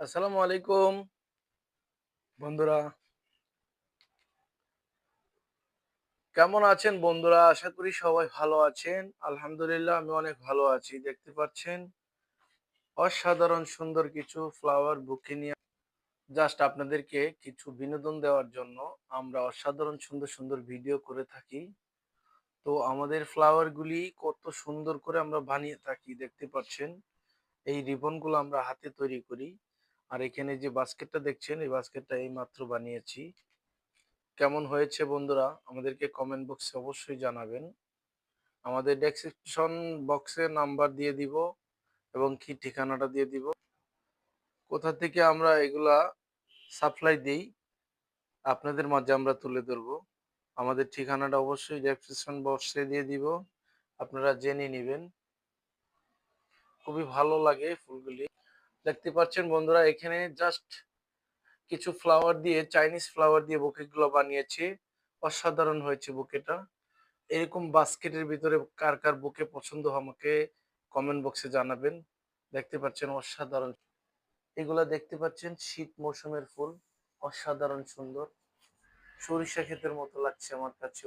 আসসালামু আলাইকুম। বন্ধুরা, কেমন আছেন বন্ধুরা? আশা করি সবাই ভালো আছেন। আলহামদুলিল্লাহ, আমি অনেক ভালো আছি, দেখতে পাচ্ছেন? অসাধারণ সুন্দর কিছু ফ্লাওয়ার বুকে নিয়ে জাস্ট আপনাদেরকে কিছু বিনোদন দেওয়ার জন্য আমরা অসাধারণ সুন্দর সুন্দর ভিডিও করে থাকি। তো আমাদের ফ্লাওয়ারগুলি কত সুন্দর করে আমরা বানিয়ে থাকি, দেখতে পাচ্ছেন? এই রিবনগুলো আমরা হাতে তৈরি করি। আর এখানে যে বাস্কেটটা দেখছেন, এই বাস্কেটটা এই মাত্র বানিয়েছি। কেমন হয়েছে বন্ধুরা, আমাদেরকে কমেন্ট বক্সে অবশ্যই জানাবেন। আমাদের ডেসক্রিপশন বক্সে নাম্বার দিয়ে দিব এবং কি ঠিকানাটা দিয়ে দিব। কোথা থেকে আমরা এগুলা সাপ্লাই দিই, আপনাদের মাঝে আমরা তুলে ধরবো। আমাদের ঠিকানাটা অবশ্যই ডেসক্রিপশন বক্সে দিয়ে দিব। আপনারা জেনে নেবেন। খুবই ভালো লাগে ফুলগুলি। দেখতে পাচ্ছেন বন্ধুরা, এখানে জাস্ট কিছু ফ্লাওয়ার দিয়ে চাইনিজ ফ্লাওয়ার দিয়ে বুকেগুলো বানিয়েছি। অসাধারণ হয়েছে বুকেটা এরকম বাস্কেটের ভিতরে কার কার বুকে পছন্দ আমাকে কমেন্ট বক্সে জানাবেন। দেখতে পাচ্ছেন অসাধারণ। এগুলা দেখতে পাচ্ছেন শীত মৌসুমের ফুল। অসাধারণ সুন্দর। সরিষা ক্ষেতের মতো লাগছে আমার কাছে।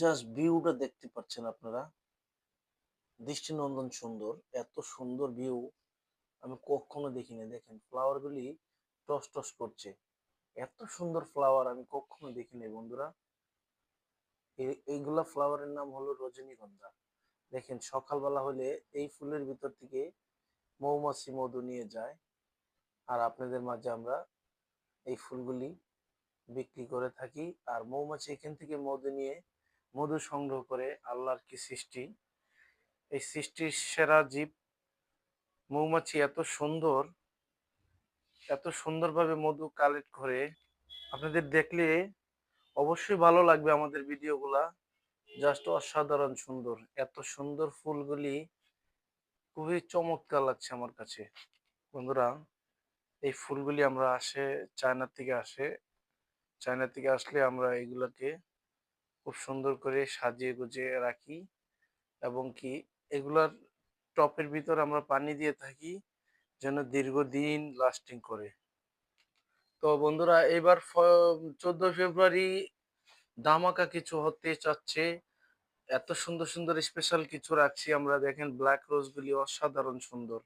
জাস্ট ভিউটা দেখতে পাচ্ছেন আপনারা। দৃষ্টিনন্দন সুন্দর। এত সুন্দর ভিউ আমি কখনো দেখিনি। দেখেন ফ্লাওয়ার গুলি টস টস করছে। এত সুন্দর ফ্লাওয়ার আমি কখনো দেখিনি বন্ধুরা। এই- এইগুলা ফ্লাওয়ারের নাম হলো রজনীগন্ধা। দেখেন, সকালবেলা হলে এই ফুলের ভিতর থেকে মৌমাছি মধু নিয়ে যায়। আর আপনাদের মাঝে আমরা এই ফুলগুলি বিক্রি করে থাকি। আর মৌমাছি এখান থেকে মধু নিয়ে মধু সংগ্রহ করে আল্লাহর কি সৃষ্টি? এই সৃষ্টির সেরা জীব মৌমাছি এত সুন্দর, এত সুন্দরভাবে মধু কালেক্ট করে আপনাদের দেখলে অবশ্যই ভালো লাগবে আমাদের ভিডিওগুলা। জাস্ট অসাধারণ সুন্দর, এত সুন্দর ফুলগুলি খুবই চমৎকার লাগছে আমার কাছে। বন্ধুরা, এই ফুলগুলি আমরা আসে চায়না থেকে আসে, চায়না থেকে আসলে আমরা এগুলাকে খুব সুন্দর করে সাজিয়ে গুজিয়ে রাখি এবং কি এগুলার টপের ভিতর আমরা পানি দিয়ে থাকি, যেন দীর্ঘদিন লাস্টিং করে। তো বন্ধুরা, এবার চোদ্দ ফেব্রুয়ারি দামাকা কিছু হতে চাচ্ছে। এত সুন্দর সুন্দর স্পেশাল কিছু রাখছি আমরা। দেখেন ব্ল্যাক রোজগুলি অসাধারণ সুন্দর।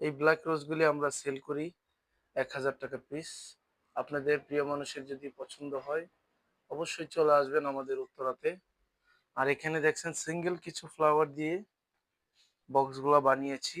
এই ব্ল্যাক রোজগুলি আমরা সেল করি এক হাজার টাকা পিস আপনাদের প্রিয় মানুষের যদি পছন্দ হয়, অবশ্যই চলে আসবেন আমাদের উত্তরাতে। আর এখানে দেখছেন সিঙ্গেল কিছু ফ্লাওয়ার দিয়ে বক্সগুলো বানিয়েছি।